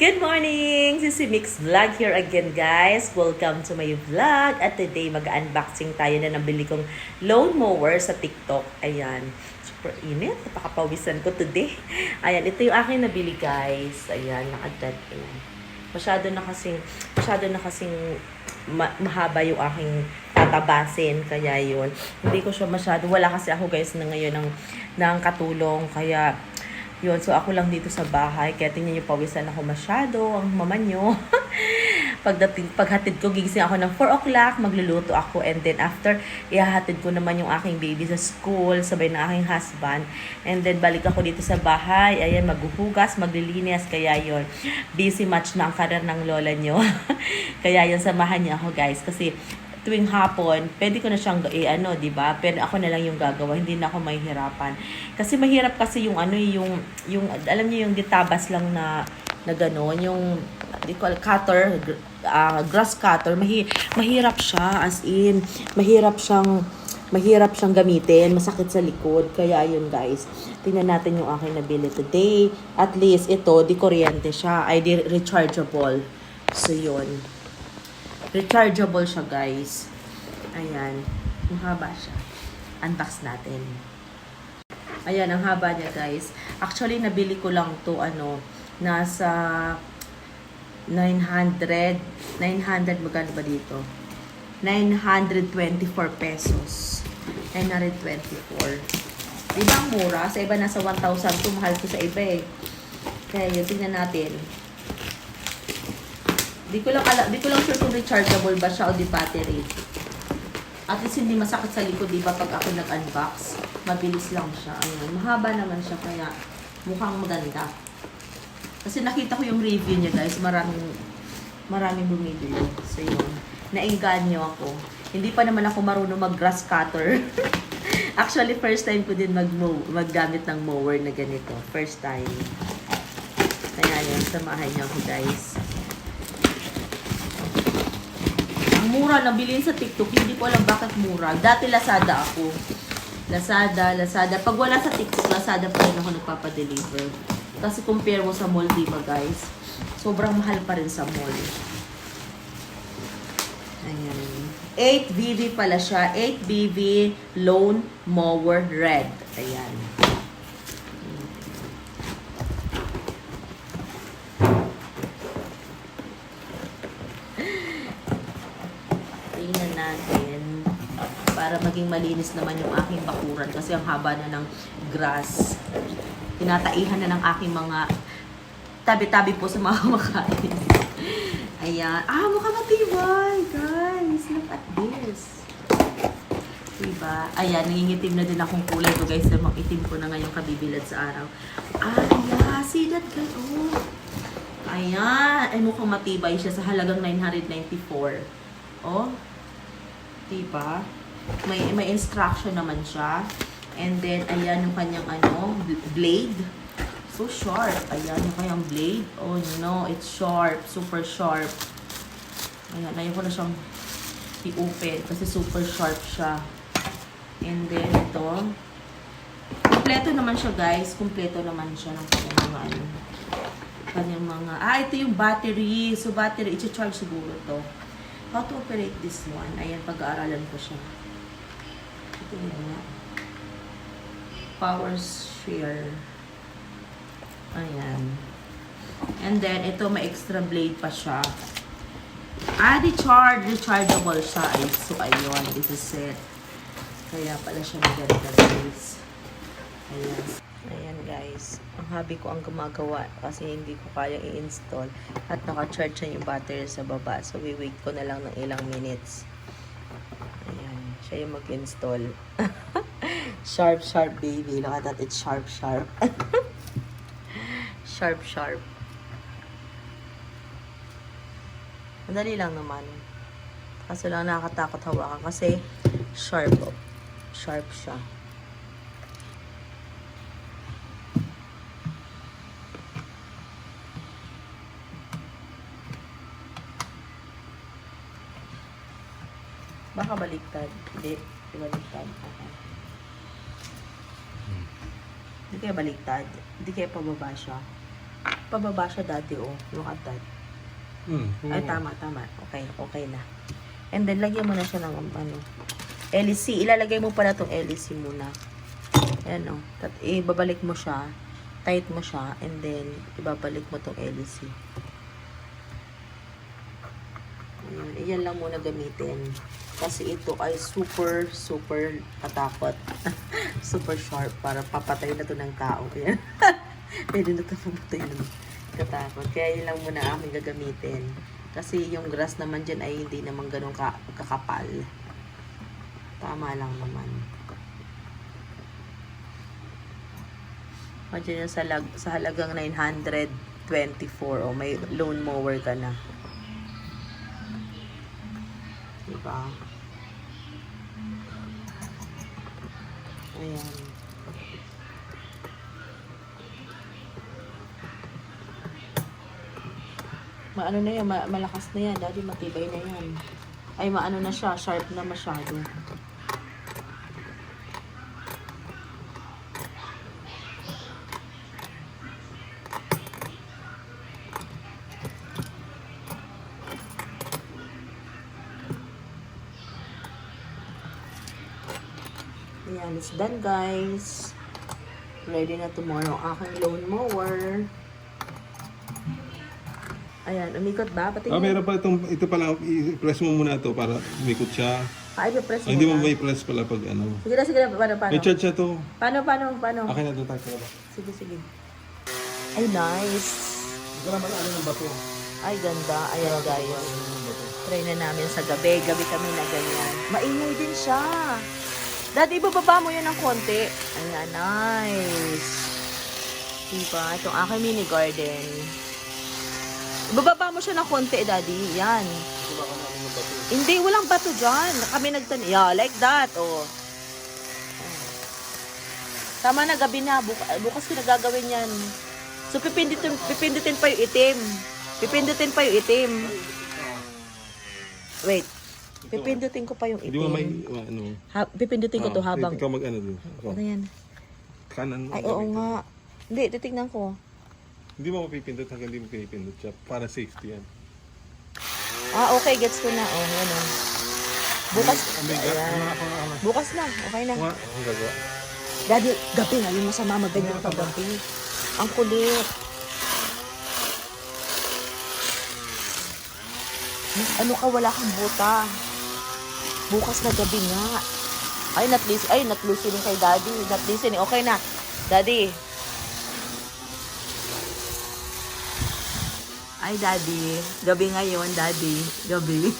Good morning! This is Mix Vlog here again guys. Welcome to my vlog. At today mag-unboxing tayo na nabili kong lawn mower sa TikTok. Ayan. Super init. Napakapawisan ko today. Ayan. Ito yung aking nabili guys. Ayan. Nakadad. Ayan. Masyado na kasing, masyado na kasing ma- mahaba yung aking tatabasin. Kaya yun. Hindi ko siya masyado. Wala kasi ako guys na ngayon ng, ng katulong. Kaya yun, so ako lang dito sa bahay, kaya tingnan niyo pawisan ako masyado, ang mama niyo. Pagdating, paghatid ko, gigising ako ng 4 o'clock, magluluto ako, and then after, ihahatid ko naman yung aking baby sa school, sabay ng aking husband, and then balik ako dito sa bahay, ayan, maghuhugas, maglilinis, kaya yon busy match na ang karir ng lola niyo. kaya yun, samahan niya ako guys, kasi tuwing hapon, pwede ko na siyang eh, ano, 'di ba? Pero ako na lang yung gagawa, hindi na ako mahihirapan. Kasi mahirap kasi yung ano yung yung alam niyo yung ditabas lang na na gano'n, yung di cutter, ah, grass cutter, mahi, mahirap siya as in, mahirap siyang mahirap siyang gamitin, masakit sa likod. Kaya yun guys, tingnan natin yung aking nabili today. At least ito, di kuryente siya, ay di rechargeable. So yun. Rechargeable siya, guys. Ayan. Ang haba siya. Unbox natin. Ayan, ang haba niya, guys. Actually, nabili ko lang to ano, nasa 900, 900, magkano ba dito? 924 pesos. 924. Di ba mura? Sa iba nasa 1,000 to. Mahal to sa iba eh. Kaya yun, tingnan natin. Di ko lang ala, di ko lang sure kung rechargeable ba siya o di battery. At least hindi masakit sa likod, di ba, pag ako nag-unbox. Mabilis lang siya. Ayun. Mahaba naman siya, kaya mukhang maganda. Kasi nakita ko yung review niya, guys. Maraming, maraming bumibili. So, yun. Nainganyo ako. Hindi pa naman ako marunong mag-grass cutter. Actually, first time ko din mag maggamit ng mower na ganito. First time. Kaya yun, samahan niyo ako, guys. Ang mura na bilhin sa TikTok, hindi ko alam bakit mura. Dati Lazada ako. Lazada, Lazada. Pag wala sa TikTok, Lazada pa rin ako nagpapadeliver. Kasi compare mo sa mall, di guys? Sobrang mahal pa rin sa mall. Ayan. 8BV pala siya. 8BV Lone Mower Red. Ayan. Tingnan natin para maging malinis naman yung aking bakuran kasi ang haba na ng grass. Tinataihan na ng aking mga tabi-tabi po sa mga kumakain. Ayan. Ah, mukha matibay, guys. Look at this. Diba? Ayan, nangingitim na din akong kulay ko, guys. Namang itim ko na ngayong kabibilad sa araw. Ah, yeah. See that, guys? Oh. Ayan. Ay, mukhang matibay siya sa halagang 994. Oh. Diba? May, may instruction naman siya. And then, ayan yung kanyang ano, bl- blade. So sharp. Ayan yung kanyang blade. Oh no, it's sharp. Super sharp. Ayan, ayaw ko na siyang i-open kasi super sharp siya. And then, ito. Kompleto naman siya, guys. Kompleto naman siya ng kanyang mga ano. Kanyang mga... Ah, ito yung battery. So, battery. I-charge siguro to. How to operate this one? Ayan, pag-aaralan ko siya. Yun nga. Power share. Ayan. And then, ito may extra blade pa siya. Ah, recharge. Rechargeable siya. Ay, so, ayun. This is it. Kaya pala siya maganda, guys. Ayan. Ayan, guys. Ang hobby ko ang gumagawa kasi hindi ko kaya i-install. At naka-charge na yung battery sa baba. So, we-wait ko na lang ng ilang minutes. Siya yung mag-install. sharp, sharp, baby. Look at that. It's sharp, sharp. sharp, sharp. Madali lang naman. Kaso lang nakakatakot hawakan kasi sharp. Oh. Sharp siya. Baka baliktad. Hindi. Hindi baliktad. Okay. Hindi kaya baliktad. Hindi kaya pababa siya. Pababa siya dati, oh. Look at that. Hmm. Ay, tama, tama. Okay, okay na. And then, lagyan mo na siya ng ano, LEC. Ilalagay mo pala tong LEC muna. Ayan, oh. Tat, ibabalik mo siya. Tight mo siya. And then, ibabalik mo tong LEC. Ayan, iyan lang muna gamitin. Kasi ito ay super, super katakot. super sharp para papatay na to ng tao. Ayan. Pwede na ito papatay ng katakot. Kaya yun lang muna aming gagamitin. Kasi yung grass naman dyan ay hindi naman ganun ka, kakapal. Tama lang naman. Imagine yun sa, sa halagang 924 o may lawn mower ka na. Diba? Ayan. Maano na yan, ma- malakas na yan. Daddy, matibay na yan. Ay, maano na siya, sharp na masyado. Ayan, it's done guys. Ready na tomorrow aking lawn mower. Ayan, umikot ba? Pati Ah, meron pa itong, ito pala, i-press mo muna ito para umikot siya. Ay, press mo Ah, hindi mo na. may press pala pag ano. Sige na, sige na. Paano, paano? May charge siya to. Paano, paano, paano? Akin na ito tayo. Sige, sige. Ay, nice. Ito naman ano ng bato. Ay, ganda. Ayan, guys. Try na namin sa gabi. Gabi kami na ganyan. Maingay din siya. Dati, ibababa mo yan ng konti. Ayan, nice. Diba? Itong aking mini garden. Ibababa mo siya ng konti, daddy. Yan. Hindi, walang bato dyan. Kami nagtan... Yeah, like that. Oh. Tama na, gabi na. Buka, bukas ko na gagawin yan. So, pipindutin, pipindutin pa yung itim. Pipindutin pa yung itim. Wait. Pipindutin ko pa yung Hindi mo may, itim. ano. Ha, pipindutin ko to Ah, habang... Ikaw mag ano din. Ako. Ano yan? Kanan mo. Ay, oo nga. Hindi, titignan ko. Hindi mo mapipindot hanggang hindi mo pinipindot siya. Para safety yan. Ah, okay. Gets ko na. Oh, yan oh. Bukas. Ayan. Ano ano? Bukas na. Okay na. Nga. Ang gagawa. Daddy, gabi nga yung masama maganyan Ano ka gabi. Ang kulit. Mas ano ka, wala kang buta. Bukas na gabi nga. Ay, not listen. Ay, not listening kay daddy. Not listening. Okay na. Daddy. Ay, daddy. Gabi ngayon, daddy. Gabi.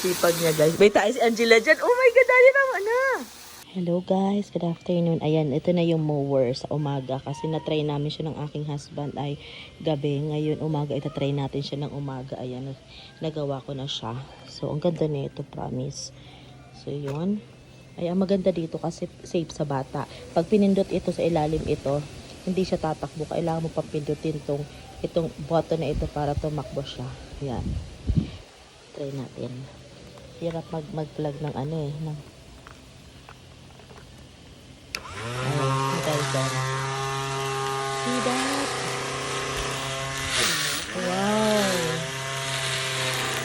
Sipag niya, guys. May tayo si Angela dyan. Oh my God, daddy naman na. Hello guys, good afternoon. Ayan, ito na yung mower sa umaga kasi na-try namin siya ng aking husband ay gabi. Ngayon umaga, itatry natin siya ng umaga. Ayan, nagawa ko na siya. So, ang ganda nito, promise. So, yun. Ay, ang maganda dito kasi safe sa bata. Pag pinindot ito sa ilalim ito, hindi siya tatakbo. Kailangan mo pa pindutin tong, itong button na ito para tumakbo siya. Yan. Try natin. Hirap mag mag-plug ng ano eh, ng Dyan. See that? Wow.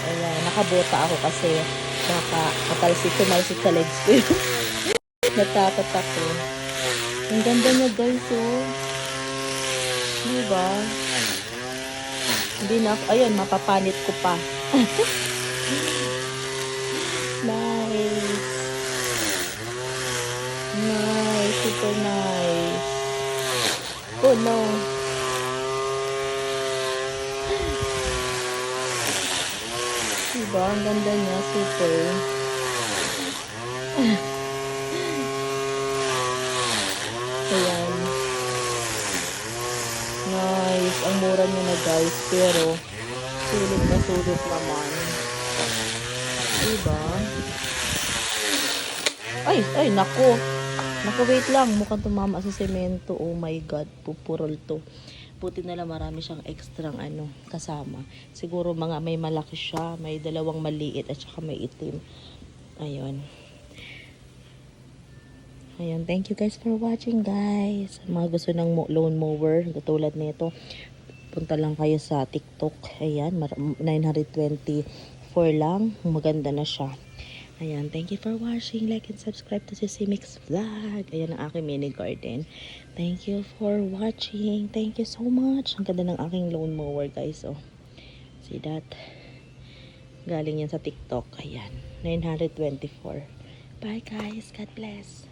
Ayan, nakabota ako kasi baka katalsik, tumalsik sa legs ko yun. Natakot ako. Ang ganda niya guys, oh. Diba? Hindi na ako, ayun, mapapanit ko pa. nice. Nice, super nice. Oh no. Diba? Ang ganda niya, super. Ayan. Nice. Ang mura niya na guys. Pero, sulit na sulit naman. Diba? Ay, ay, nako. Nako, wait lang. Mukhang tumama sa semento. Oh my God, pupurol to. Buti na lang marami siyang extrang ano, kasama. Siguro mga may malaki siya, may dalawang maliit at saka may itim. Ayun. Ayan, thank you guys for watching guys. Mga gusto ng loan mower, katulad nito, punta lang kayo sa TikTok. Ayan, mar- 924 lang. Maganda na siya. Ayan, thank you for watching. Like and subscribe to Sissy Mix Vlog. Ayan ang aking mini garden. Thank you for watching. Thank you so much. Ang ganda ng aking lawn mower guys. Oh. See that? Galing yan sa TikTok. Ayan, 924. Bye guys. God bless.